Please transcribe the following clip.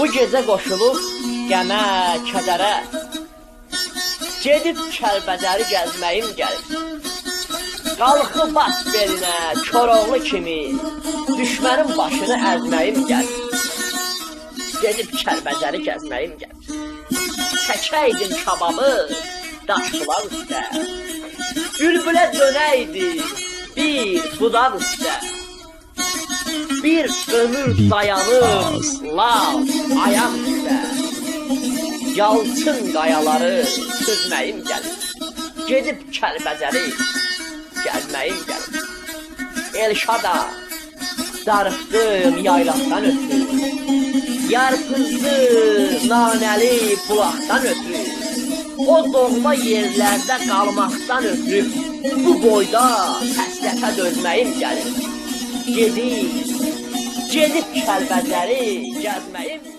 Bu gecə qoşulub qəmə, kədərə. Gedib Kəlbəcəri gəzməyim gəlir. Qalxıb at belinə, Koroğlu kimi. Düşmənin başını əzməyim gəlir. Gedib Kəlbəcəri gəzməyim gəlir. Çəkəydin kababı daşlar üstə. Bülbülə dönəydi bir budaq üstə Bir ömür dayanır lav ayaq üstə Yalçın qayaları süzməyim gəlir. Gedib Kəlbəcəri gəzməyim gəlir. Elşada darıxdım yaylaqdan ötürü. Yarpızlı nanəli bulaqdan ötürü. O doğma yerlərdə qalmaqdan ötürü. Bu boyda həsrətə dözməyim gəlir Gedib, gedib Kəlbəcəri gəzməyim